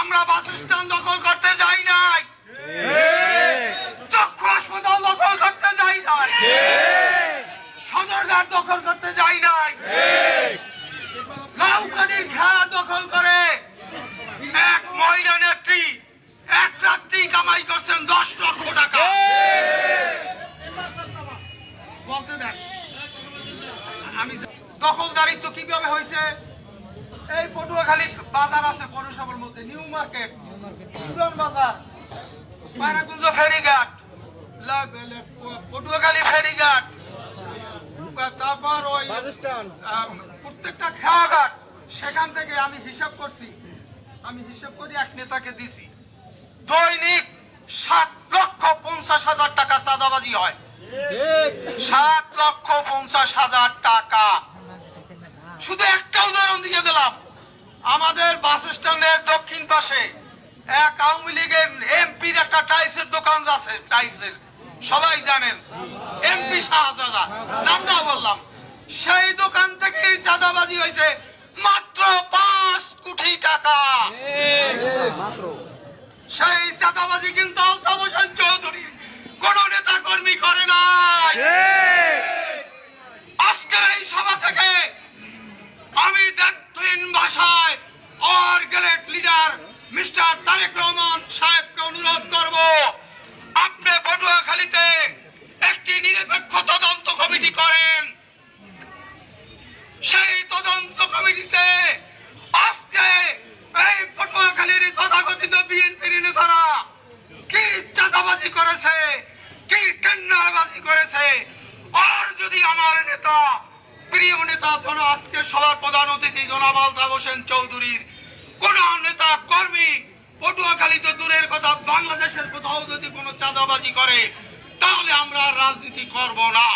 আমরা bus stand দখল করতে যাই নাই। চক্ষু হাসপাতাল দখল করতে যাই নাই। সদরঘাট দখল করতে যাই নাই। লাউকানির খেলা দখল করে এক মহিলা নেত্রী এক রাত্রি কামাই করছেন দশ লক্ষ টাকা। বলতে দেন, আমি দখলদারিত্ব কীভাবে হয়েছে? এই পটুয়াখালী বাজার আছে পৌরসভার মধ্যে নিউ মার্কেট পুরান বাজার পায়রাকুঞ্জ ফেরিঘাট লা- লা- পটুয়াখালী ফেরিঘাট তারপর ওই প্রত্যেকটা খেয়াঘাট সেখান থেকে আমি হিসাব করছি। আমি হিসাব করে এক নেতাকে দিছি। দৈনিক সাত লক্ষ পঞ্চাশ হাজার টাকা চাঁদাবাজি হয়। সাত লক্ষ পঞ্চাশ হাজার টাকা। শুধু একটা উদাহরণ দিয়ে দিলাম। আমাদের বাস স্ট্যান্ডের দক্ষিণ পাশে এক আওয়ামী লীগের এমপির একটা টাইসের দোকান আছে টাইসের। সবাই জানেন এমপি শাহজাদা নামটা বললাম। সেই দোকান থেকে চাঁদাবাজি হয়েছে মাত্র পাঁচ কোটি টাকা। সেই চাঁদাবাজি কিন্তু আলতাফ হোসেন চৌধুরী কোন নেতা কর্মী করে নাই আজকের এই সভা থেকে আমি দেখতুইন ভাষায় আর great leader mister Tarique Rahman সাহেবকে অনুরোধ করব, আপনি পটুয়াখালীতে একটি নিরপেক্ষ তদন্ত কমিটি করেন। সেই তদন্ত কমিটিতে আজকে এই পটুয়াখালীর তথাকথিত বিএনপির নেতারা কি চাঁদাবাজি করেছে, কি টেন্ডারবাজি করেছে, আর যদি আমার নেতা, প্রিয় নেতা জন আজকে সবার প্রধান অতিথি জনাব আলতাফ হোসেন চৌধুরীর। কোন নেতা, কর্মী, পটুয়াখালী তো দূরের কথা, বাংলাদেশের কোথাও যদি কোনো চাঁদাবাজি করে, তাহলে আমরা রাজনীতি করব না।